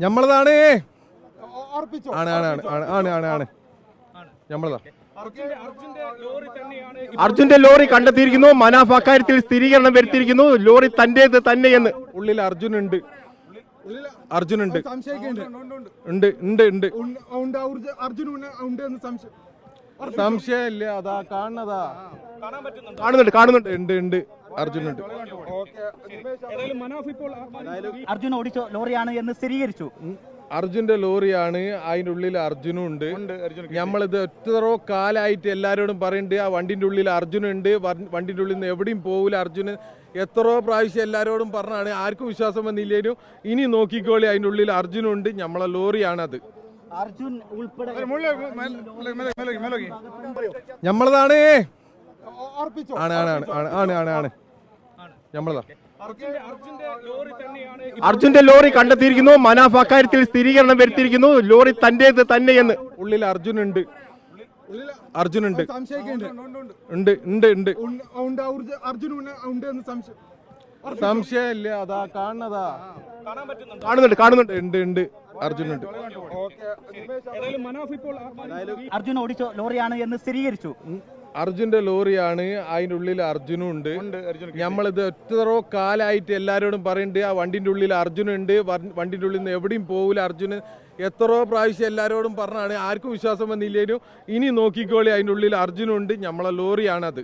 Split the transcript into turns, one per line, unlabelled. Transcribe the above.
നമ്മളതാണ്
ഉറപ്പിച്ചോ
ആണ് ആണ് ആണ് ആണ് ആണ് ആണ് ആണ്. നമ്മളതാ
അർജുന്റെ ലോറി കണ്ടെത്തിയിരിക്കുന്നു. മനാഫ് അക്കാര്യത്തിൽ സ്ഥിരീകരണം വരുത്തിയിരിക്കുന്നു. ലോറി തന്നെ എന്ന്
ഉള്ളിൽ അർജുൻ ഉണ്ട് അർജുൻ ഉണ്ട്
സംശയിക്കുന്നുണ്ട്
ഉണ്ട്. ഉണ്ട് ഉണ്ട്
ഉണ്ട്. ഉണ്ട് അർജുൻ അർജുൻ ഉണ്ട് എന്ന് സംശയം.
സംശയമില്ല. അതാ കാണുന്നതാ.
കാണുന്നുണ്ട് കാണുന്നുണ്ട്.
ഉണ്ട് ഉണ്ട്. അർജുൻ ഉണ്ട്
അർജുൻ ഓടിച്ച ലോറിയാണ് എന്ന് സ്ഥിരീകരിച്ചു.
അർജുന്റെ ലോറിയാണ് അതിന്റെ ഉള്ളിൽ അർജുനും ഉണ്ട്. നമ്മളിത് എത്രയോ കാലായിട്ട് എല്ലാവരോടും പറയുന്നുണ്ട് ആ വണ്ടിന്റെ ഉള്ളിൽ അർജുനുണ്ട് വണ്ടിന്റെ ഉള്ളിൽ നിന്ന് എവിടെയും പോകില്ല അർജുന്. എത്രയോ പ്രാവശ്യം എല്ലാവരോടും പറഞ്ഞാണ് ആർക്കും വിശ്വാസം വന്നില്ലേലും ഇനി നോക്കിക്കോളി അതിന്റെ ഉള്ളിൽ അർജുനും ഉണ്ട് നമ്മളെ ലോറിയാണ് അത്.
അർജുൻ ഉൾപ്പെടെ
നമ്മളതാണ് ആണ് ആണ് ആണ് ആണ് ആണ്. നമ്മളതാ
അർജുന്റെ ലോറി കണ്ടെത്തിയിരിക്കുന്നു. മനാഫ് അക്കാര്യത്തിൽ സ്ഥിരീകരണം വരുത്തിയിരിക്കുന്നു. ലോറി തന്റേത് തന്നെയെന്ന്.
ഉള്ളിൽ അർജുൻ ഉണ്ട് അർജുൻ ഉണ്ട് ഉണ്ട് ഉണ്ട്. ഉണ്ട്
ഉണ്ട് ഉണ്ട്. അർജുൻ അർജുൻ ഉണ്ട് എന്ന് സംശയം
സംശയമില്ല. അതാ കാണുന്നതാ.
കാണുന്നുണ്ട് കാണുന്നുണ്ട്.
ഉണ്ട് ഉണ്ട്. അർജുൻ ഉണ്ട്
അർജുൻ ഓടിച്ച ലോറിയാണ് എന്ന് സ്ഥിരീകരിച്ചു.
അർജുന്റെ ലോറിയാണ് അതിന്റെ ഉള്ളിൽ അർജുനും ഉണ്ട് നമ്മളിത് എത്രയോ കാലായിട്ട് എല്ലാവരോടും പറയുന്നുണ്ട് ആ വണ്ടിന്റെ ഉള്ളിൽ അർജുനുണ്ട് വണ്ടിന്റെ ഉള്ളിൽ നിന്ന് എവിടെയും പോകില്ല അർജുന്. എത്രയോ പ്രാവശ്യം എല്ലാവരോടും പറഞ്ഞാണ് ആർക്കും വിശ്വാസം വന്നില്ലേനും. ഇനി നോക്കിക്കോളി അതിന്റെ ഉള്ളിൽ അർജുനുണ്ട് നമ്മളെ ലോറിയാണത്.